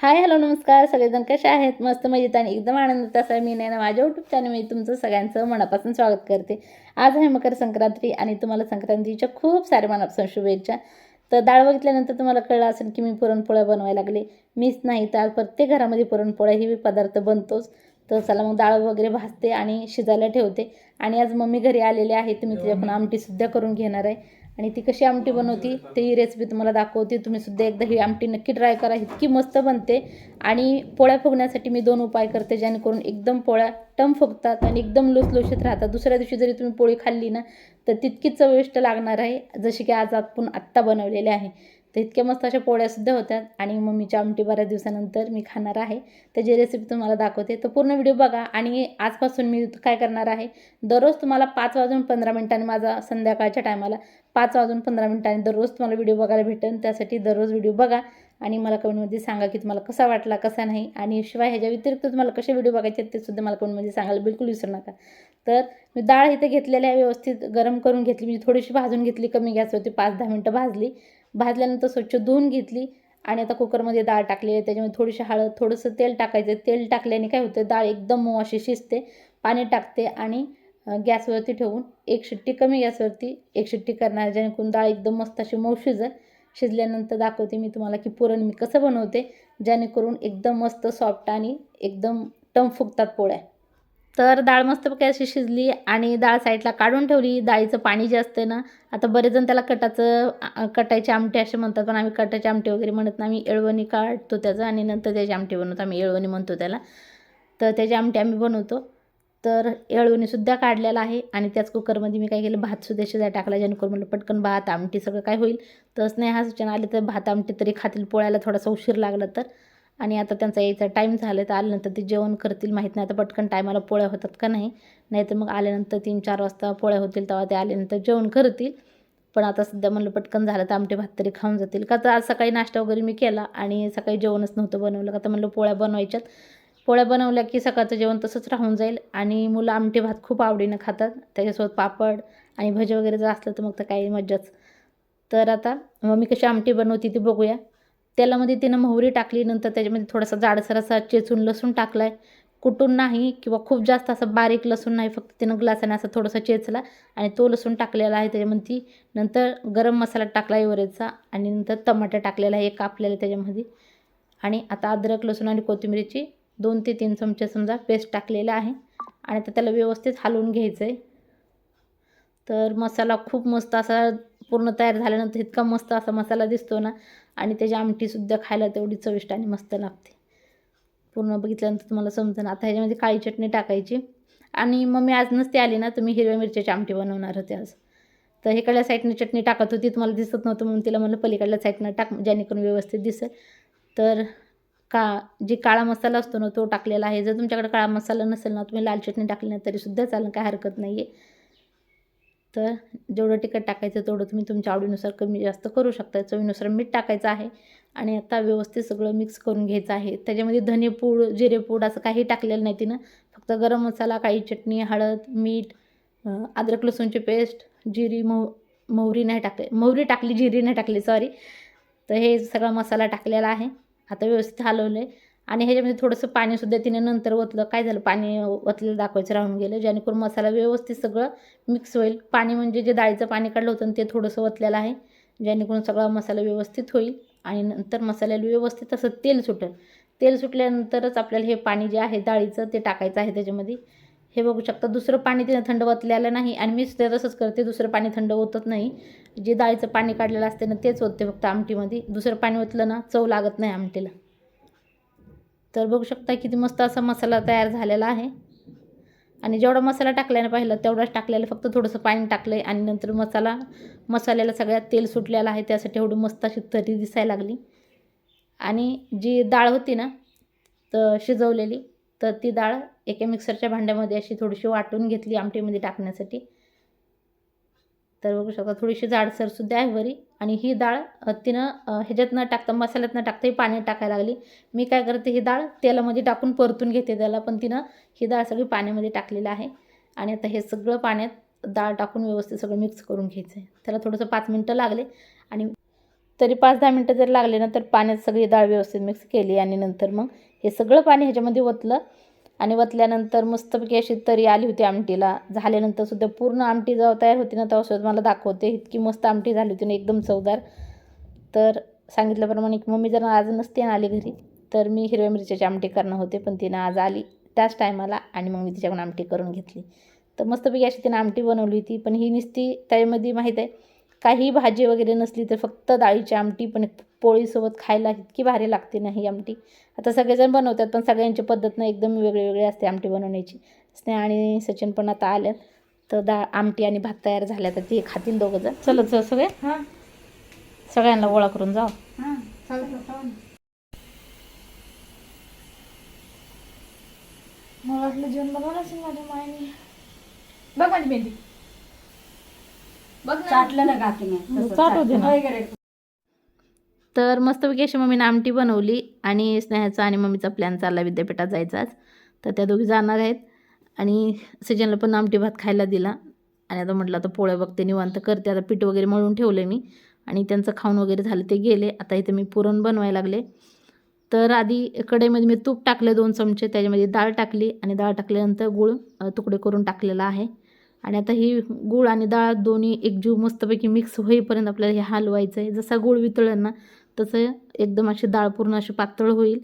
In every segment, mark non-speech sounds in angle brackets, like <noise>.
Hi hello नमस्कार. सगळेजण कसे आहेत? मस्त मजेत आणि एकदम आनंदात असा मी नाही ना माझ्या यूट्यूब चॅनल तुमचं सगळ्यांचं मनापासून स्वागत करते. आज आहे मकर संक्रांती आणि तुम्हाला संक्रांतीच्या खूप साऱ्या मनापासून शुभेच्छा. तर डाळ बघितल्यानंतर तुम्हाला कळलं असेल की मी पुरणपोळ्या बनवायला लागले. मीच नाही तर प्रत्येक घरामध्ये पुरणपोळ्या ही पदार्थ बनतोच. तर चला मग डाळ वगैरे भाजते आणि शिजायला ठेवते. आणि आज मम्मी घरी आलेले आहे तर मी तिच्याकडून आमटीसुद्धा करून घेणार आहे. आणि ती कशी आमटी बनवती ती रेसिपी तुम्हाला दाखवते. तुम्ही सुद्धा एकदा ही आमटी नक्की ट्राय करा. इतकी मस्त बनते. आणि पोळ्या फुगण्यासाठी मी दोन उपाय करते जेणेकरून एकदम पोळ्या टम फुगतात आणि एकदम लुसलुशीत राहतात. दुसऱ्या दिवशी जरी तुम्ही पोळी खाल्ली ना तर तितकीच चविष्ट लागणार आहे. जशी की आज आपण आत्ता बनवलेले आहे. तर इतक्या मस्त अशा पोळ्यासुद्धा होत्या. आणि मम्मीच्या आमटी बऱ्याच दिवसानंतर मी खाणार आहे. त्याची रेसिपी तुम्हाला दाखवते तर पूर्ण व्हिडिओ बघा. आणि आजपासून मी काय करणार आहे दररोज तुम्हाला पाच वाजून पंधरा मिनिटांनी माझा संध्याकाळच्या टायमाला पाच वाजून पंधरा मिनिटांनी दररोज तुम्हाला व्हिडिओ बघायला भेटेल त्यासाठी दररोज व्हिडिओ बघा. आणि मला कमेंटमध्ये सांगा की तुम्हाला कसा वाटला कसा नाही. आणि शिवाय ह्याच्या व्यतिरिक्त तुम्हाला कसे व्हिडिओ बघायचे ते सुद्धा मला कमेंटमध्ये सांगायला बिलकुल विसरू नका. तर मी डाळ इथे घेतलेल्या व्यवस्थित गरम करून घेतली. म्हणजे थोडीशी भाजून घेतली कमी गॅसवरती पाच दहा मिनटं भाजली. भाजल्यानंतर स्वच्छ धुवून घेतली आणि आता कुकरमध्ये डाळ टाकली आहे. त्याच्यामध्ये थोडीशी हळद थोडंसं तेल टाकायचं. तेल टाकल्याने काय होतं डाळ एकदम मऊ अशी शिजते पाणी टाकते आणि गॅसवरती ठेवून एक शिट्टी कमी गॅसवरती एक शिट्टी करणार जेणेकरून डाळ एकदम मस्त अशी मऊ शिजल. शिजल्यानंतर दाखवते मी तुम्हाला की पुरण मी कसं बनवते जेणेकरून एकदम मस्त सॉफ्ट आणि एकदम टम फुगतात पोळ्या. तर डाळ मस्तपैकी अशी शिजली आणि डाळ साईडला काढून ठेवली. डाळीचं पाणी जे असतं ना आता बरेच जण त्याला कटाचं कटायचे आमटे असे म्हणतात पण आम्ही कटाचे आमटे वगैरे म्हणत नाही. आम्ही येळवणी काढतो त्याचं आणि नंतर त्याची आमटे बनवतो. आम्ही येळवणी म्हणतो त्याला. तर त्याचे आमटे आम्ही बनवतो. तर एळवणीसुद्धा काढलेला आहे आणि त्याच कुकरमध्ये मी काय केलं भातसुद्धा शिजाय टाकला. जेणेकरून म्हणलं पटकन भात आमटी सगळं काय होईल. तसं नाही हा सूचना आले तर भात आमटी तरी खातील पोळ्याला थोडासा उशीर लागला तर. आणि आता त्यांचा यायचा टाईम झाला तर आल्यानंतर ते जेवण करतील. माहीत नाही आता पटकन टायमाला पोळ्या होतात का नाही. नाहीतर मग आल्यानंतर तीन चार वाजता पोळ्या होतील तेव्हा ते आल्यानंतर जेवण करतील. पण आता सध्या म्हणलं पटकन झालं तर आमटे भात तरी खाऊन जातील. का तर आज सकाळी नाश्ता वगैरे मी केला आणि सकाळी जेवणच नव्हतं बनवलं. का तर म्हणलं पोळ्या बनवायच्यात. पोळ्या बनवल्या की सकाळचं जेवण तसंच राहून जाईल. आणि मुलं आमटे भात खूप आवडीनं खातात. त्याच्यासोबत पापड आणि भजे वगैरे जर असलं तर मग तर काही मज्जाच. तर आता मग मी कशी आमटी बनवते ती बघूया. तेलामध्ये तिनं मोहरी टाकली नंतर त्याच्यामध्ये थोडासा जाडसर असा चेचून लसूण टाकला आहे कुटून नाही किंवा खूप जास्त असं बारीक लसूण नाही फक्त तिनं ग्लासाने असं थोडंसं चेचला आणि तो लसूण टाकलेला आहे त्याच्यामध्ये. नंतर गरम मसाला टाकला आहे आणि नंतर टमाटर टाकलेला आहे एक कापलेलं त्याच्यामध्ये. आणि आता अद्रक लसूण आणि कोथिंबीरीची दोन ते तीन चमचे समजा पेस्ट टाकलेला आहे. आणि आता त्याला व्यवस्थित हलवून घ्यायचं आहे तर मसाला खूप मस्त असा पूर्ण तयार झाल्यानंतर इतका मस्त असा मसाला दिसतो ना आणि त्याची आमटीसुद्धा खायला तेवढी चविष्ट आणि मस्त लागते. पूर्ण बघितल्यानंतर तुम्हाला समजेल आता ह्याच्यामध्ये काळी चटणी टाकायची. आणि मग मी आज नसते आली ना तर मी हिरव्या मिरच्याची आमटी बनवणार होते आज. तर इकडल्या साईडनं चटणी टाकत होती तुम्हाला दिसत नव्हतं म्हणून तिला म्हणलं पलीकडल्या साईडनं टाक जेणेकरून व्यवस्थित दिसेल. तर का जी काळा मसाला असतो ना तो टाकलेला आहे. जर तुमच्याकडे काळा मसाला नसेल ना तुम्ही लाल चटणी टाकली ना तरीसुद्धा चालेल काय हरकत नाही आहे तर जेवढं तिखट टाकायचं तेवढं तुम्ही तुमच्या आवडीनुसार कमी जास्त करू शकता. चवीनुसार मीठ टाकायचं आहे आणि आता व्यवस्थित सगळं मिक्स करून घ्यायचं आहे. त्याच्यामध्ये धनेपूड जिरेपूड असं काही टाकलेलं नाही तिनं. फक्त गरम मसाला काळी चटणी हळद मीठ अद्रक लसूणची पेस्ट जिरी मो मोहरी नाही टाकले. मोहरी टाकली जिरी नाही टाकली सॉरी तर हे सगळा मसाला टाकलेला आहे. आता व्यवस्थित हलवलं आहे आणि ह्याच्यामध्ये थोडंसं पाणीसुद्धा तिने नंतर ओतलं. काय झालं? पाणी ओतलेलं दाखवायचं राहून गेलं. जेणेकरून मसाला व्यवस्थित सगळं मिक्स होईल. पाणी म्हणजे जे डाळीचं पाणी काढलं होतं ते थोडंसं ओतलेलं आहे. जेणेकरून सगळा मसाला व्यवस्थित होईल. आणि नंतर मसाल्याला व्यवस्थित असं तेल सुटेल. तेल सुटल्यानंतरच आपल्याला हे पाणी जे आहे डाळीचं ते टाकायचं आहे त्याच्यामध्ये. हे बघू शकता दुसरं पाणी तिने थंड ओतलेलं नाही. आणि मी सुद्धा तसंच करते दुसरं पाणी थंड ओतत नाही. जे डाळीचं पाणी काढलेलं असते ना तेच ओतते फक्त आमटीमध्ये. दुसरं पाणी ओतलं ना चव लागत नाही आमटीला. तर बघू शकता किती मस्त असा मसाला तयार झालेला आहे. आणि जेवढा मसाला टाकल्याने पाहिलं तेवढाच टाकलेला फक्त थोडंसं पाणी टाकलं आहे आणि नंतर मसाला मसाल्याला सगळ्यात तेल सुटलेलं आहे त्यासाठी एवढी मस्त अशी तरी दिसायला लागली. आणि जी डाळ होती ना तर शिजवलेली तर ती डाळ एका मिक्सरच्या भांड्यामध्ये अशी थोडीशी वाटून घेतली आमटीमध्ये टाकण्यासाठी. तर बघू शकता थोडीशी जाडसरसुद्धा आहे वरी. आणि ही डाळ तिनं ह्याच्यात न टाकता मसाल्यात न टाकता ही पाण्यात टाकायला लागली. मी काय करते ही डाळ तेलामध्ये टाकून परतून घेते त्याला पण तिनं ही डाळ सगळी पाण्यामध्ये टाकलेलं आहे. आणि आता हे सगळं पाण्यात डाळ टाकून व्यवस्थित सगळं मिक्स करून घ्यायचं आहे त्याला थोडंसं पाच मिनटं लागले आणि तरी पाच दहा मिनटं जर लागले ना तर पाण्यात सगळी डाळ व्यवस्थित मिक्स केली आणि नंतर मग हे सगळं पाणी ह्याच्यामध्ये ओतलं आणि वतल्यानंतर मस्तपैकी अशी तरी आली होती आमटीला. झाल्यानंतर सुद्धा पूर्ण आमटी जेव्हा तयार होती ना तेव्हा सुद्धा मला दाखवते. इतकी मस्त आमटी झाली होती ना एकदम चवदार. तर सांगितल्याप्रमाणे की मम्मी जर आज नसते ना आली घरी तर मी हिरव्या मिरच्याची आमटी करणार होते पण तिनं आज आली त्याच टायमाला आणि मग मी तिच्याकडून आमटी करून घेतली. तर मस्तपैकी अशी तिनं आमटी बनवली होती पण ही नुसती त्यामध्ये माहीत आहे काही भाजी वगैरे नसली तर फक्त डाळीची आमटी पण पोळीसोबत खायला इतकी भारी लागते ना ही आमटी. आता सगळेजण बनवतात पण सगळ्यांची पद्धत ना एकदम वेगळी वेगळी असते आमटी बनवण्याची. स्नेहा आणि सचिन पण आता आल्यात. तर डाळ आमटी आणि भात तयार झाल्या तर ते खातील दोघं जण. चलत जा सगळे? हां. सगळ्यांना गोळा करून जाऊ. हां मला वाटलं जेवण बनवलं असेल माझ्या मायने. बघ माझी मेहंदी. चाटलं ना का तुम्ही? चाटू दे ना. वगैरे. तर मस्तपैकी अशी मम्मीनं आमटी बनवली आणि स्नेहाचा आणि मम्मीचा प्लॅन चालला विद्यापीठात जायचा आज तर त्या दोघी जाणार आहेत. आणि सजनला पण आमटी भात खायला दिला. आणि आता म्हटलं आता पोळ्या बघते निवांत. करते आता पीठ वगैरे मळून ठेवले मी. आणि त्यांचं खाऊन वगैरे झालं ते गेले. आता इथे मी पुरण बनवायला लागले. तर आधी कढईमध्ये मी तूप टाकले दोन चमचे. त्याच्यामध्ये डाळ टाकली आणि डाळ टाकल्यानंतर गूळ तुकडे करून टाकलेला आहे. आणि आता ही गूळ आणि डाळ दोन्ही एकजीव मस्तपैकी मिक्स होईपर्यंत आपल्याला हे हलवायचं आहे जसा गूळ वितळेल ना तसं एकदम अशी डाळ पूर्ण अशी पातळ होईल.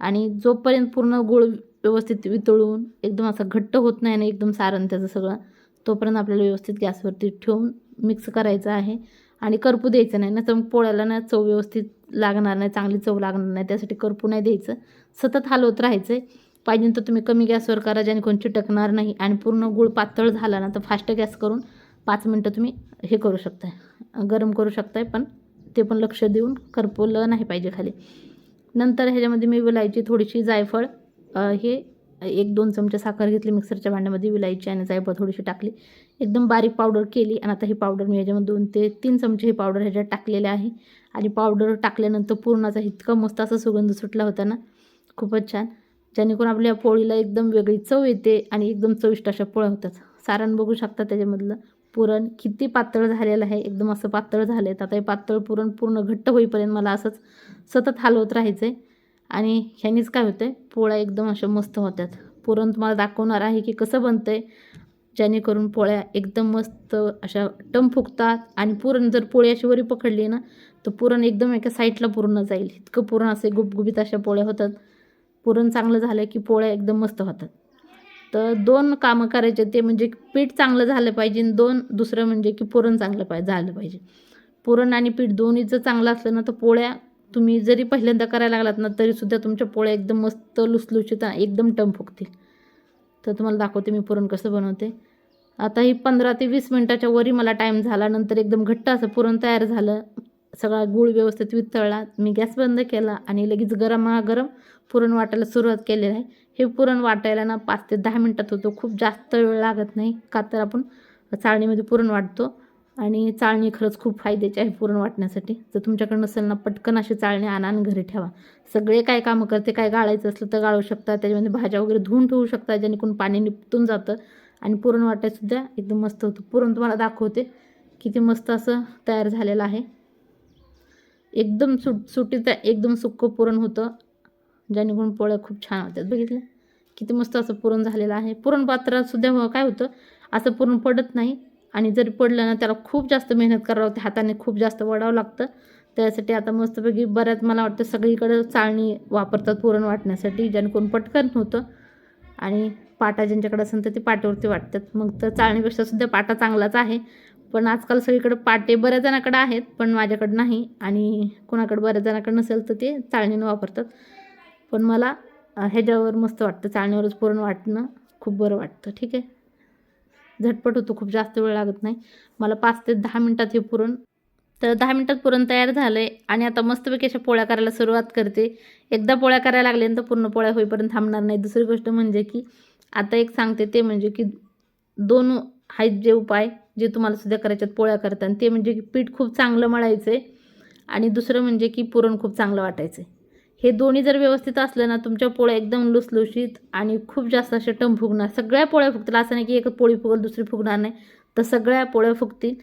आणि जोपर्यंत पूर्ण गूळ व्यवस्थित वितळून एकदम असा घट्ट होत नाही ना एकदम सारण त्याचं सगळं तोपर्यंत आपल्याला व्यवस्थित गॅसवरती ठेवून मिक्स करायचं आहे. आणि करपू द्यायचं नाही ना तर मग पोळ्याला ना चव व्यवस्थित लागणार नाही चांगली चव लागणार नाही त्यासाठी करपू नाही द्यायचं. सतत हलवत राहायचं आहे पाहिजे तर तुम्ही कमी गॅसवर करा ज्याने कोणची चिटकणार नाही आणि पूर्ण गूळ पातळ झाला ना तर फास्ट गॅस करून पाच मिनटं तुम्ही हे करू शकताय. गरम करू शकताय पण ते पण लक्ष देऊन करपवलं नाही पाहिजे खाली. नंतर ह्याच्यामध्ये मी विलायची थोडीशी जायफळ हे एक दोन चमचे साखर घेतली मिक्सरच्या भांड्यामध्ये विलायची आणि जायफळ थोडीशी टाकली. एकदम बारीक पावडर केली आणि आता ही पावडर मी ह्याच्यामध्ये दोन ते तीन चमचे ही पावडर ह्याच्यात टाकलेले आहे. आणि पावडर टाकल्यानंतर पूर्णाचा इतका मस्त असा सुगंध सुटला होता ना खूपच छान. जेणेकरून आपल्या पोळीला एकदम वेगळी चव येते आणि एकदम चविष्ट अशा पोळ्या होतात. सारण बघू शकता त्याच्यामधलं. पुरण किती पातळ झालेलं आहे. एकदम असं पातळ झालं आहे आता हे पातळ पुरण पूर्ण घट्ट होईपर्यंत मला असंच सतत हलवत राहायचं आहे आणि ह्यानीच काय होतं आहे पोळ्या एकदम अशा मस्त होत्यात पुरण तुम्हाला दाखवणार आहे की कसं बनतं आहे जेणेकरून पोळ्या एकदम मस्त अशा टम फुगतात. आणि पुरण जर पोळी अशी वरी पकडली ना तर पुरण एकदम एका साईडला पूर्ण जाईल. इतकं पुरण असे गुबगुबीत अशा पोळ्या होतात. पुरण चांगलं झालं की पोळ्या एकदम मस्त होतात. तर दोन कामं करायचे ते म्हणजे पीठ चांगलं झालं पाहिजे आणि दोन दुसरं म्हणजे की पुरण चांगलं पाहिजे झालं पाहिजे. पुरण आणि पीठ दोन्हीचं चांगलं असलं ना तर पोळ्या तुम्ही जरी पहिल्यांदा करायला लागलात ना तरीसुद्धा तुमच्या पोळ्या एकदम मस्त लुसलुशीत एकदम टम फुगतील तर तुम्हाला दाखवते मी पुरण कसं बनवते. आता ही पंधरा ते वीस मिनटाच्या वरी मला टाईम झाला. नंतर एकदम घट्ट असं पुरण तयार झालं. सगळा गूळ व्यवस्थित वितळला मी गॅस बंद केला आणि लगेच गरमागरम पुरण वाटायला सुरुवात केलेली आहे. हे पुरण वाटायला ना पाच ते दहा मिनटात होतो. खूप जास्त वेळ लागत नाही का तर आपण चाळणीमध्ये पुरण वाटतो. आणि चाळणी खरंच खूप फायद्याची आहे पुरण वाटण्यासाठी. जर तुमच्याकडे नसेल ना पटकन अशी चाळणी आणा आणि घरी ठेवा. सगळे काय कामं करते काय गाळायचं असलं तर गाळू शकता. त्याच्यामध्ये भाज्या वगैरे धुवून ठेवू शकता जेणेकरून पाणी निपटून जातं. आणि पुरण वाटायसुद्धा एकदम मस्त होतं. पुरण तुम्हाला दाखवते किती मस्त असं तयार झालेलं आहे. एकदम सुट सुटीचं एकदम सुक्कं पुरण होतं. जेणेकरून पोळ्या खूप छान होत्यात बघितलं? किती मस्त असं पुरण झालेलं आहे. पुरण पात्रातसुद्धा हो, काय होतं? असं पुरण पडत नाही. आणि जरी पडलं ना त्याला खूप जास्त मेहनत करावं लागते. हाताने खूप जास्त वडावं लागतं. त्यासाठी आता मस्तपैकी बऱ्याच मला वाटतं सगळीकडं चाळणी वापरतात पुरण वाटण्यासाठी. जेणेकरून पटकन होतं. आणि पाटा ज्यांच्याकडे असेल तर ते पाट्यावरती वाटतात. मग तर चाळणीपेक्षा सुद्धा पाटा चांगलाच आहे. पण आजकाल सगळीकडे पाटे बऱ्याच जणाकडे आहेत पण माझ्याकडे नाही आणि कोणाकडे बऱ्याच जणाकडे नसेल तर ते चाळणीनं वापरतात. पण मला ह्याच्यावर मस्त वाटतं चाळणीवरच पुरण वाटणं खूप बरं वाटतं ठीक आहे? झटपट होतो खूप जास्त वेळ लागत नाही. मला पाच ते दहा मिनटात हे पुरण तर दहा मिनटात पुरण तयार झालं आहे आणि आता मस्तपैकी अशा पोळ्या करायला सुरुवात करते. एकदा पोळ्या करायला लागल्यानंतर पूर्ण पोळ्या होईपर्यंत थांबणार नाही. दुसरी गोष्ट म्हणजे की आता एक सांगते ते म्हणजे की दोन आहेत जे उपाय जे तुम्हाला सुद्धा करायच्यात पोळ्या करताना ते म्हणजे की पीठ खूप चांगलं मळायचं आहे आणि दुसरं म्हणजे की पुरण खूप चांगलं वाटायचं आहे हे दोन्ही जर व्यवस्थित असलं ना तुमच्या पोळ्या एकदम लुसलुशीत आणि खूप जास्त अशा टम फुगणार. सगळ्या पोळ्या फुगतील असं नाही की एक पोळी फुगल दुसरी फुगणार नाही. तर सगळ्या पोळ्या फुगतील.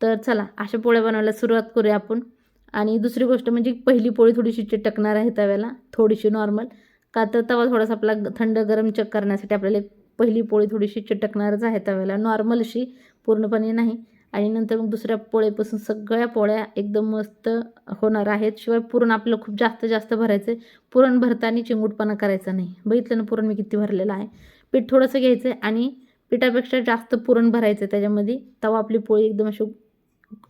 तर चला अशा पोळ्या बनवायला सुरुवात करूया आपण. आणि दुसरी गोष्ट म्हणजे पहिली पोळी थोडीशी चिटकणार आहे तव्याला थोडीशी नॉर्मल. का तर तवा थोडासा आपला थंड गरम चेक करण्यासाठी आपल्याला एक पहिली पोळी थोडीशी चिटकणारच आहे तव्याला नॉर्मलशी. पूर्णपणे नाही. आणि नंतर मग दुसऱ्या पोळ्यापासून सगळ्या पोळ्या एकदम मस्त होणार आहेत. शिवाय पुरण आपलं खूप जास्त जास्त भरायचं आहे. पुरण भरताना चिंगूटपणा करायचा नाही. बघितलं ना पुरण मी किती भरलेलं आहे. पीठ थोडंसं घ्यायचं आहे आणि पिठापेक्षा जास्त पुरण भरायचं आहे त्याच्यामध्ये. तवा आपली पोळी एकदम अशी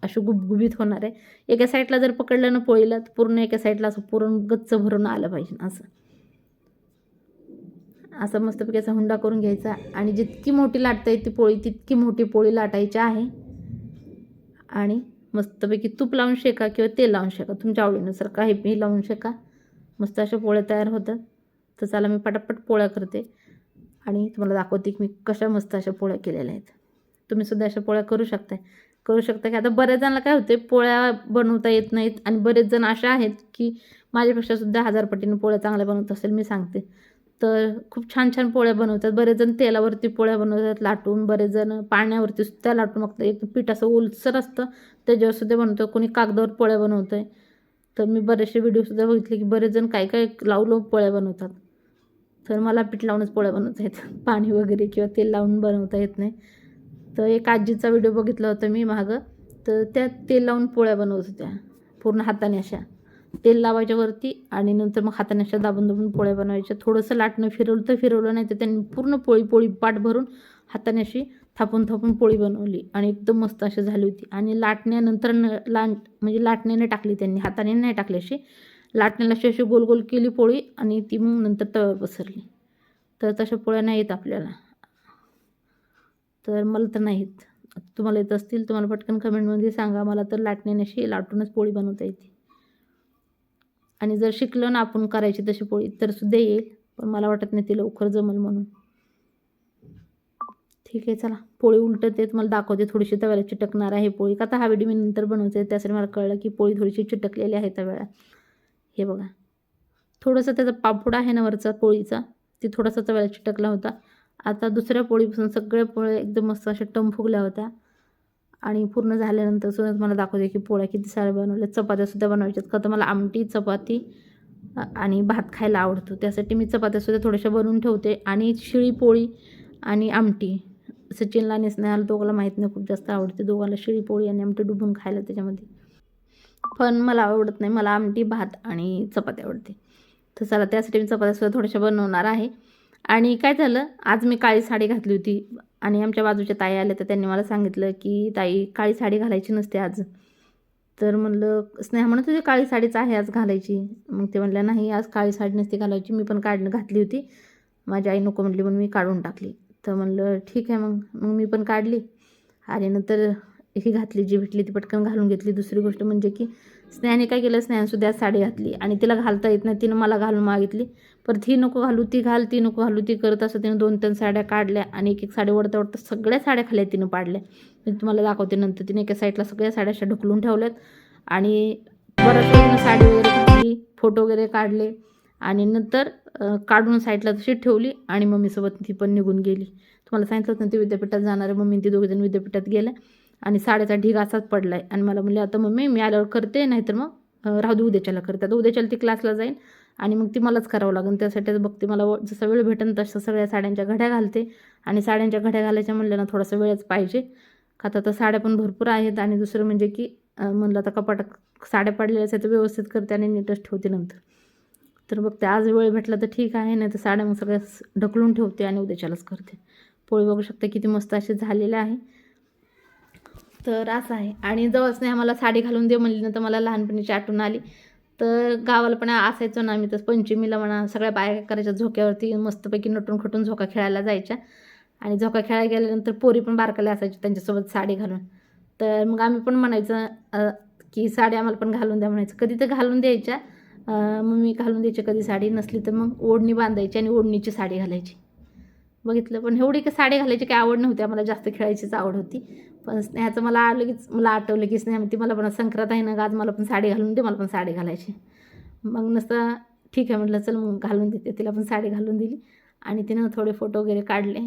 अशी गुबगुबीत होणार आहे. एका साईडला जर पकडलं ना पोळीला तर पूर्ण एका साईडला असं पुरण गच्च भरून आलं पाहिजे असं. असं मस्तपैकी असा हुंडा करून घ्यायचा. आणि जितकी मोठी लाटता येते पोळी तितकी मोठी पोळी लाटायची आहे. आणि मस्तपैकी तूप लावून शेका किंवा तेल लावून शेका. तुमच्या आवडीनुसार काही बी लावून शेका. मस्त अशा पोळ्या तयार होतात. तर चला मी पटापट पोळ्या करते. आणि तुम्हाला दाखवते की मी कशा मस्त अशा पोळ्या केलेल्या आहेत. तुम्हीसुद्धा अशा पोळ्या करू शकताय. करू शकता की आता बऱ्याच जणांना काय होते पोळ्या बनवता येत नाहीत. आणि बरेच जण असे आहेत की माझ्यापेक्षा सुद्धा पोळ्या चांगल्या बनवत असेल मी सांगते. तर खूप छान छान पोळ्या बनवतात. बरेच जण तेलावरती पोळ्या बनवतात लाटून. बरेच जण पाण्यावरती सुद्धा लाटून मग एक पीठ असं ओलसर असतं त्याच्यावर सुद्धा बनवतं कोणी कागदावर पोळ्या बनवतं आहे तर मी बरेचसे व्हिडिओसुद्धा बघितले की बरेच जण काय काय लावून लावून पोळ्या बनवतात. तर मला पीठ लावूनच पोळ्या बनवता येत <laughs> पाणी वगैरे किंवा तेल लावून बनवता येत नाही. तर एक आजीचा व्हिडिओ बघितला होता मी मागं. तर त्या तेल लावून पोळ्या बनवत होत्या. पूर्ण हाताने अशा. तेल लावायच्या वरती आणि नंतर मग हाताने अशा दाबून दाबून पोळ्या बनवायच्या. थोडंसं लाटणं फिरवलं तर फिरवलं नाही तर त्यांनी पूर्ण पोळी पोळी पाठ भरून हाताने अशी थापून थापून पोळी बनवली आणि एकदम मस्त अशी झाली होती. आणि लाटण्यानंतर न लाट म्हणजे लाटण्याने टाकली त्यांनी हाताने नाही टाकली अशी. लाटण्याला अशी अशी गोल गोल केली पोळी आणि ती मग नंतर तव्यावर पसरली. तर तशा पोळ्या नाही येत आपल्याला. तर मला तर नाहीत. तुम्हाला येत असतील तुम्हाला पटकन कमेंटमध्ये सांगा. मला तर लाटण्याने अशी लाटूनच पोळी बनवता येते. आणि जर शिकलं ना आपण करायची तशी पोळी तर सुद्धा येईल. पण मला वाटत नाही ती लवकर जमल म्हणून. ठीक आहे चला. पोळी उलटते तुम्हाला दाखवते थोडीशी तव्याला चिटकणार आहे पोळी. का तर हा व्हिडिओ मी नंतर बनवते त्यासाठी मला कळलं की पोळी थोडीशी चिटकलेली आहे तव्याला. हे बघा. थोडंसं त्याचा पापड आहे ना वरचा पोळीचा ती थोडासा तव्याला चिटकला होता. आता दुसऱ्या पोळीपासून सगळ्या पोळ्या एकदम मस्त अशा टम फुगल्या होत्या. आणि पूर्ण झाल्यानंतर सुद्धा मला दाखवते की पोळ्या किती साऱ्या बनवल्या. चपात्यासुद्धा बनवायच्यात आहेत. तर मला आमटी चपाती आणि भात खायला आवडतो. त्यासाठी मी चपात्यासुद्धा थोड्याशा बनवून ठेवते. आणि शिळी पोळी आणि आमटी. सचिनला आणि स्नेहाला दोघाला माहीत नाही खूप जास्त आवडते. दोघाला शिळी पोळी आणि आमटी डुबून खायला त्याच्यामध्ये. पण मला आवडत नाही. मला आमटी भात आणि चपाती आवडते. तर चला त्यासाठी मी चपात्यासुद्धा थोड्याशा बनवणार आहे. आणि काय झालं? आज मी काळी साडी घातली होती. आणि आमच्या बाजूच्या ताई आल्या तर त्यांनी मला सांगितलं की ताई काळी साडी घालायची नसते आज. तर म्हणलं स्नेहा म्हणत होती काळी साडीच आहे आज घालायची. मग ते म्हणलं नाही आज काळी साडी नसते घालायची मी पण काढ घातली होती. माझी आई नको म्हटली म्हणून मी काढून टाकली. तर म्हणलं ठीक आहे मग मग मी पण काढली. आणि नंतर ही घातली जी भेटली ती पटकन घालून घेतली. दुसरी गोष्ट म्हणजे की स्नेहाने काय केलं स्नेहासुद्धा आज साडी घातली आणि तिला घालता येत नाही तिनं मला घालून मागितली. परत ही नको घालू ती घाल ती नको घालू ती करत असं तिनं दोन तीन साड्या काढल्या आणि एक एक साडी ओढता ओढता सगळ्या साड्या खाल्या तिनं पाडल्या. मी तुम्हाला दाखवते नंतर तिने एका साईडला सगळ्या साड्या अशा ढकलून ठेवल्यात आणि परत वेळ साडी वगैरे घातली फोटो वगैरे काढले आणि नंतर काढून साईडला तशी ठेवली आणि मम्मीसोबत ती पण निघून गेली. तुम्हाला सांगितलं होतं ना ती विद्यापीठात जाणार आहे मम्मी ती दोघीजण विद्यापीठात गेल्या आणि साड्याचा ढीग असाच पडला आहे आणि मला म्हणले आता मम्मी मी आल्यावर करते नाहीतर मग राहू दे उद्याच्याला करते. आता उद्याच्याला ती क्लासला जाईल आणि मग ती मलाच करावं लागेल. त्यासाठी बघते मला व- वेळ भेटेल तसं सगळ्या साड्यांच्या घड्या घालते. आणि साड्यांच्या घड्या घालायच्या म्हणलं ना थोडासा वेळच पाहिजे. का तर साड्या पण भरपूर आहेत. आणि दुसरं म्हणजे की म्हणलं आता कपाट साड्या पडलेल्या असतात तर व्यवस्थित करते आणि नीटच ठेवते नंतर. तर बघते आज वेळ भेटला तर ठीक आहे. नाही तर साड्या मग सगळ्या ढकलून ठेवते आणि उद्याच्यालाच करते. पोळी बघू शकते किती मस्त असे झालेले आहे. तर असं आहे. आणि जवळच नाही आम्हाला साडी घालून दे म्हणली ना तर मला लहानपणीची आठवण आली. तर गावाला पण असायचो ना आम्ही तर पंचमीला म्हणा सगळ्या बाया करायच्या झोक्यावरती मस्तपैकी नटून खटून झोका खेळायला जायच्या. आणि झोका खेळायला गेल्यानंतर पोरी पण बारकाल्या असायची त्यांच्यासोबत साडी घालून. तर मग आम्ही पण म्हणायचं की साडी आम्हाला पण घालून द्या म्हणायचं. कधी तर घालून द्यायच्या. मम्मी घालून द्यायची कधी साडी नसली तर मग ओढणी बांधायची आणि ओढणीची साडी घालायची. बघितलं? पण एवढी का साडी घालायची काही आवड नव्हती. आम्हाला जास्त खेळायचीच आवड होती. पण स्नेहाचं मला लगेच मला आठवलं की स्नेहा ती मला पण संक्रांत आहे ना ग, आज मला पण साडी घालून दे मला पण साडी घालायची. मग नसतं ठीक आहे म्हटलं चल मग घालून देते. तिला पण साडी घालून दिली. आणि तिनं थोडे फोटो वगैरे काढले.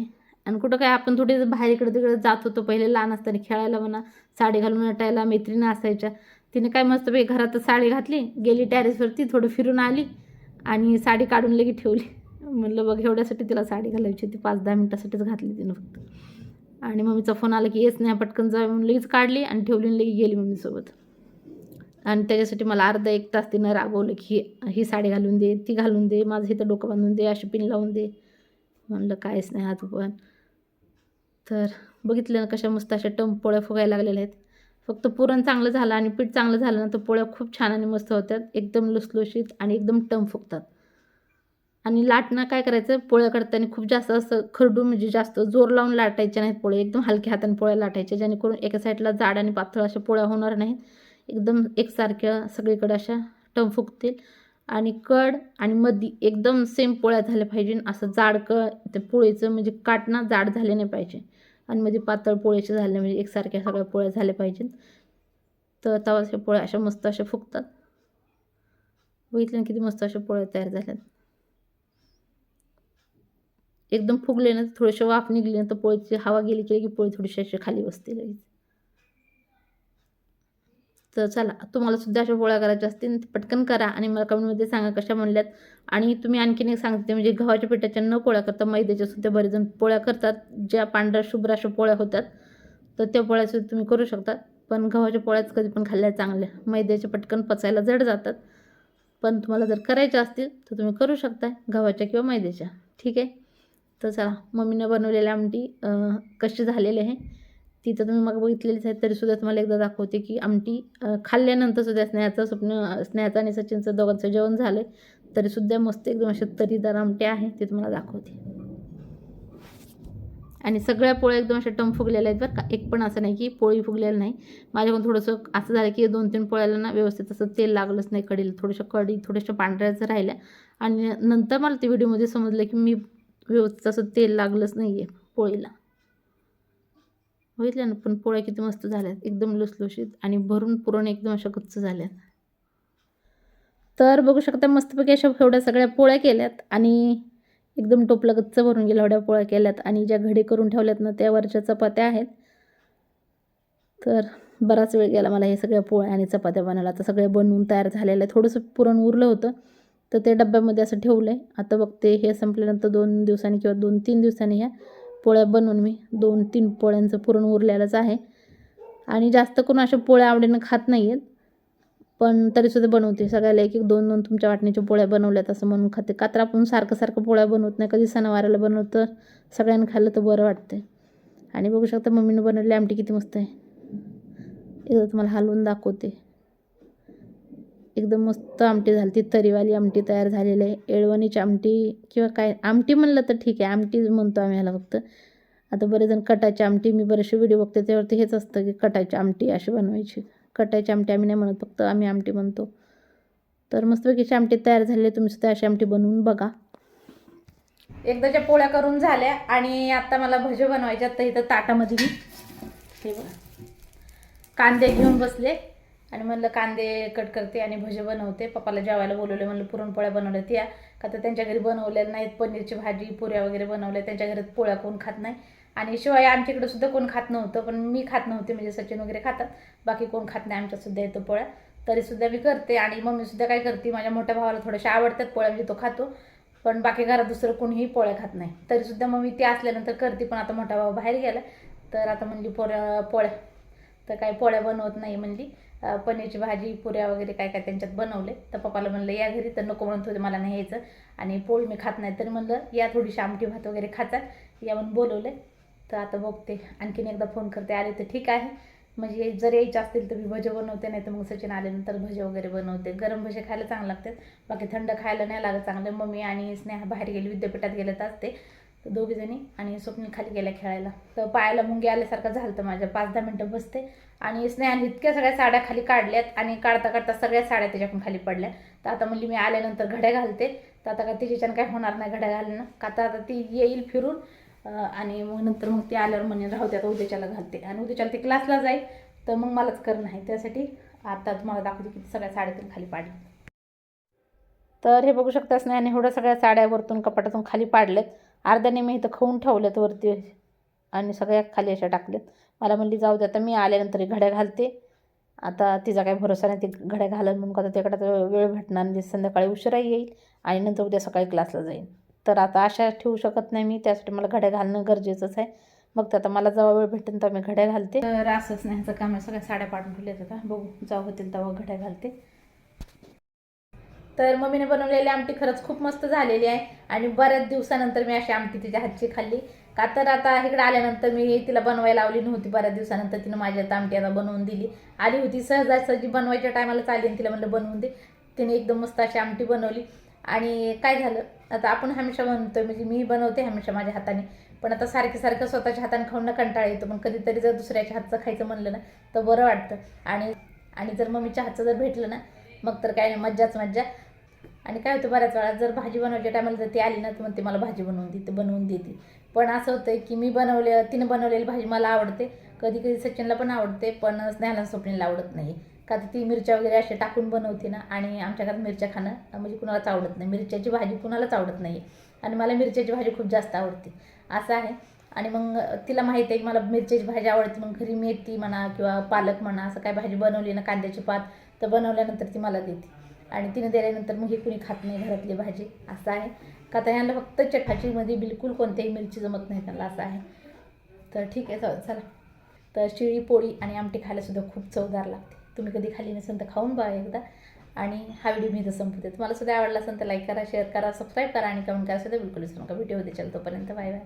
आणि कुठं काय आपण थोडे बाहेर इकडे तिकडे जात होतो पहिले लहान असताना खेळायला म्हणा साडी घालून नटायला मैत्रिणी असायच्या. तिने काय मस्त बाई घरात साडी घातली गेली टॅरेसवरती थोडं फिरून आली आणि साडी काढून लगेच ठेवली. म्हणलं बघ एवढ्यासाठी तिला साडी घालायची होती पाच दहा मिनटासाठीच घातली तिनं फक्त. आणि मम्मीचा फोन आला की येच नाही पटकन जाऊ म्हणून लगेच काढली आणि ठेवली आणि गेली मम्मीसोबत. आणि त्याच्यासाठी मला अर्धा एक तास तिनं रागवलं की ही साडी घालून दे ती घालून दे माझं इथं डोकं बांधून दे अशी पिन लावून दे. म्हणलं काहीच नाही हात पण. तर बघितलं ना कशा मस्त अशा टम पोळ्या फुगायला लागलेल्या आहेत. फक्त पुरण चांगलं झालं आणि पीठ चांगलं झालं ना तर पोळ्या खूप छान आणि मस्त होत्यात. एकदम लुसलुशीत आणि एकदम टम फुगतात. आणि लाटणं काय करायचं? पोळ्या करताना खूप जास्त असं खरडून म्हणजे जास्त जोर लावून लाटायच्या नाहीत पोळ्या एकदम हलक्या हाताने पोळ्या लाटायच्या जेणेकरून एका साईडला जाड आणि पातळ अशा पोळ्या होणार नाहीत. एकदम एकसारख्या सगळीकडे अशा टम फुगतील. आणि कड आणि मधी एकदम सेम पोळ्या झाल्या पाहिजे. असं जाड क त्या पोळीचं म्हणजे काटणं जाड झाले नाही पाहिजे. आणि मध्ये पातळ पोळ्याचे झाले म्हणजे एकसारख्या सगळ्या पोळ्या झाल्या पाहिजेत. तर तवाच्या पोळ्या अशा मस्त अशा फुगतात. बघितलं किती मस्त अशा पोळ्या तयार झाल्यात. एकदम फुगले ना थोडेसे वाफ निघली ना तर पोळीची हवा गेली की पोळी थोडीशी अशी खाली बसते लगेच. तर चला तुम्हाला सुद्धा अशा पोळ्या करायच्या असतील तर पटकन करा आणि मला कमेंटमध्ये सांगा कशा म्हणल्यात. आणि तुम्ही आणखीन एक सांगते म्हणजे गव्हाच्या पिठाच्या न पोळ्या करता मैद्याच्या सुद्धा बरेच जण पोळ्या करतात. ज्या पांढऱ्या शुभ्र अशा पोळ्या होतात तर त्या पोळ्या सुद्धा तुम्ही करू शकता. पण गव्हाच्या पोळ्याच कधी पण खाल्ल्या चांगल्या. मैद्याच्या पटकन पचायला जड जातात. पण तुम्हाला जर करायच्या असतील तर तुम्ही करू शकता गव्हाच्या किंवा मैद्याच्या. ठीक आहे? तर चला मम्मीनं बनवलेल्या आमटी कसे कशी झालेली आहे ती तर तुम्ही मग बघितलेलीच आहे तरीसुद्धा तुम्हाला एकदा दाखवते की आमटी खाल्ल्यानंतरसुद्धा स्नेहाचं स्वप्न स्नेहाचं आणि सचिनचं दोघांचं जेवण झालं तरीसुद्धा मस्त एकदम अशा तरीदार आमटी आहे ते तुम्हाला दाखवते. आणि सगळ्या पोळ्या एकदम अशा टम फुगलेल्या आहेत बरं का एक पण असं नाही की पोळी फुगलेलं नाही. माझ्याकडून थोडंसं असं झालं की दोन तीन पोळ्याला ना व्यवस्थित असं तेल लागलंच नाही कडीला थोडंसं कढी थोड्याशा पांढऱ्याचं राहिल्या. आणि नंतर मला ते व्हिडिओमध्ये समजलं की मी व्यवस्थित असं तेल लागलंच नाही आहे पोळीला. बघितलं ना पण पोळ्या किती मस्त झाल्यात. एकदम लुसलुशीत आणि भरून पुरण एकदम अशा गच्च झाल्यात. तर बघू शकता मस्तपैकी अशा एवढ्या सगळ्या पोळ्या केल्यात आणि एकदम टोपलं गच्च भरून गेल्या एवढ्या पोळ्या केल्यात आणि ज्या घडी करून ठेवल्यात ना त्यावरच्या चपात्या आहेत. तर बराच वेळ गेला मला हे सगळ्या पोळ्या आणि चपात्या बनायला. आता सगळ्या बनवून तयार झालेलं आहे थोडंसं पुरण उरलं होतं. तर ते डब्यामध्ये असं ठेवलं आहे आता बघते हे संपल्यानंतर दोन दिवसांनी किंवा दोन तीन दिवसांनी ह्या पोळ्या बनवून मी दोन तीन पोळ्यांचं पुरण उरलेलंच आहे. आणि जास्त करून अशा पोळ्या आवडीनं खात नाही आहेत पण तरीसुद्धा बनवते. सगळ्याला एक एक दोन दोन तुमच्या वाटण्याच्या पोळ्या बनवल्यात असं म्हणून खाते. का तर आपण सारखं सारखं पोळ्या बनवत नाही. कधी सणावाराला बनवतं सगळ्यांनी खाल्लं तर बरं वाटते आणि बघू शकता मम्मीनं बनवलेली आमटी किती मस्त आहे. एकदा तुम्हाला हलवून दाखवते. एकदम मस्त आमटी झाली ती तरीवाली आमटी तयार झालेली आहे. येळवणीची आमटी किंवा काय आमटी म्हणलं तर ठीक आहे. आमटी म्हणतो आम्ही ह्याला फक्त. आता बरेच जण कटाची आमटी मी बरेचसे व्हिडिओ बघते त्यावरती हेच असतं की कटाची आमटी अशी बनवायची. कटाची आमटी आम्ही नाही म्हणत फक्त आम्ही आमटी म्हणतो. तर मस्तपैकीची आमटी तयार झाली तुम्ही सुद्धा अशी आमटी बनवून बघा. एकदाच्या पोळ्या करून झाल्या आणि आता मला भजे बनवायच्या तर इथं ताटामध्ये मी हे बघा. कांदे घेऊन बसले. आणि म्हणलं कांदे कट करते आणि भजे बनवते. पप्पाला जेवायला बोलवले म्हणलं पुरणपोळ्या बनवल्या त्या. का तर त्यांच्या घरी बनवलेल्या नाहीत पनीरची भाजी पुऱ्या वगैरे बनवल्या. त्यांच्या घरात पोळ्या कोण खात नाही. आणि शिवाय आमच्याकडे सुद्धा कोण खात नव्हतं पण मी खात नव्हते. म्हणजे सचिन वगैरे खातात. बाकी कोण खात नाही आमच्यासुद्धा येतो पोळ्या. तरीसुद्धा मी करते आणि मम्मीसुद्धा काय करते माझ्या मोठ्या भावाला थोड्याशा आवडतात पोळ्या म्हणजे तो खातो. पण बाकी घरात दुसरं कोणीही पोळ्या खात नाही. तरीसुद्धा मग मी ते असल्यानंतर करते पण आता मोठा भाऊ बाहेर गेला. तर आता म्हणली पोळ्या पोळ्या. तर काही पोळ्या बनवत नाही म्हणली. पनीरची भाजी पुऱ्या वगैरे काय काय त्यांच्यात बनवले. तर पप्पाला म्हणलं या घरी तर नको म्हणत होते मला नाही यायचं. आणि पोळी मी खात नाही तरी म्हणलं या थोडीशी आमटी भात वगैरे खातात या म्हणून बोलवले. तर आता बघते आणखीन एकदा फोन करते. आले तर ठीक आहे. म्हणजे जर यायचे असतील तर मी भजे बनवते नाही तर मग सचिन आल्यानंतर भजे वगैरे बनवते. गरम भजे खायला चांगलं लागतात. बाकी थंड खायला नाही लागत चांगलं. मम्मी आणि स्नेहा बाहेर गेली विद्यापीठात गेले तर असते. तर दोघीजणी आणि स्वप्नी खाली गेल्या खेळायला. तर पायाला मुंगी आल्यासारखं झालं तर माझ्या. पाच दहा मिनटं बसते. आणि स्नेहाने इतक्या सगळ्या साड्या खाली काढल्यात आणि काढता काढता सगळ्या साड्या त्याच्याकडून खाली पडल्या. तर आता म्हणली मी आल्यानंतर घड्या घालते. तर आता काय तिच्याच्यानं काय होणार नाही घड्या घालणं. का आता आता ती येईल फिरून आणि मग नंतर मग ती आल्यावर म्हणे राहू आता उद्याच्याला घालते. आणि उद्याच्याला ती क्लासला जाईल. तर मग मलाच करणं आहे. त्यासाठी आता तुम्हाला दाखवते की सगळ्या साड्यातून खाली पाडली तर हे बघू शकता स्नेहाने एवढ्या सगळ्या साड्यावरतून कपाटातून खाली पाडल्यात. अर्ध्याने मी इथं खाऊन ठेवल्यात वरती आणि सगळ्या खाली अशा टाकल्यात. मला म्हणली जाऊ दे आता मी आल्यानंतर घड्या घालते. आता तिचा काही भरोसा नाही ती घड्या घालून म्हणून आता तिकडे आता वेळ भेटणार नाही संध्याकाळी उशिरा येईल आणि नंतर उद्या सकाळी क्लासला जाईल तर आता आशा ठेवू शकत नाही मी त्यासाठी मला घड्या घालणं गरजेचंच आहे. मग तर आता मला जेव्हा वेळ भेटेल तेव्हा मी घड्या घालते. तर असंच नाही ह्याचं काम आहे सगळ्या साड्या पाडून ठेवल्या आता. बघू जाऊ होतील तेव्हा घड्या घालते. तर मम्मीने बनवलेली आमटी खरंच खूप मस्त झालेली आहे आणि बऱ्याच दिवसानंतर मी अशी आमटी तिच्या हातची खाल्ली. का तर आता इकडे आल्यानंतर मी तिला बनवायला लावली नव्हती बऱ्याच दिवसानंतर तिनं माझ्या आता आता बनवून दिली. आली होती सहजासहजी बनवायच्या टायमाला चालली आणि तिला म्हणलं बनवून दे. तिने एकदम मस्त अशी आमटी बनवली. आणि काय झालं आता आपण हमेशा बनवतोय म्हणजे मी बनवते हमेशा माझ्या हाताने. पण आता सारखं सारखं स्वतःच्या हाताने खाऊन ना कंटाळा येतो. पण कधीतरी जर दुसऱ्याच्या हातचं खायचं म्हणलं ना तर बरं वाटतं. आणि आणि जर मम्मीच्या हातचं जर भेटलं ना मग तर काय नाही मज्जाच मज्जा. आणि काय होतं बऱ्याच वेळा जर भाजी बनवायच्या टायमाला जर ती आली ना तर मग ती मला भाजी बनवून देते बनवून देते. पण असं होतं की मी बनवले तिनं बनवलेली भाजी मला आवडते. कधी कधी सचिनला पण आवडते पण स्नेहाला स्वप्नीला आवडत नाही. का तर ती मिरच्या वगैरे असे टाकून बनवते ना आणि आमच्या घरात मिरच्या खाणं म्हणजे कुणालाच आवडत नाही. मिरच्याची भाजी कुणालाच आवडत नाही. आणि मला मिरच्याची भाजी खूप जास्त आवडते. असं आहे. आणि मग तिला माहीत आहे की मला मिरच्याची भाजी आवडते. मग घरी मेथी म्हणा किंवा पालक म्हणा असं काय भाजी बनवली ना कांद्याची पात तर बनवल्यानंतर ती मला देते. आणि तिने दिल्यानंतर मग हे कुणी खात नाही घरातली भाजी असं आहे. का तर ह्यांना फक्त चटाचीमध्ये बिलकुल कोणत्याही मिरची जमत नाही त्यांना असं आहे. तर ठीक आहे जाऊ चला. तर शिळी पोळी आणि आमटी खायलासुद्धा खूप चवदार लागते. तुम्ही कधी खाल्ली नसेल तर खाऊन बघा एकदा. आणि हा व्हिडिओ मी इथं संपते तुम्हाला सुद्धा आवडला असेल तर लाईक करा शेअर करा सबस्क्राईब करा आणि कमेंट करा सुद्धा बिलकुल विसरू नका. व्हिडिओ चल तोपर्यंत बाय बाय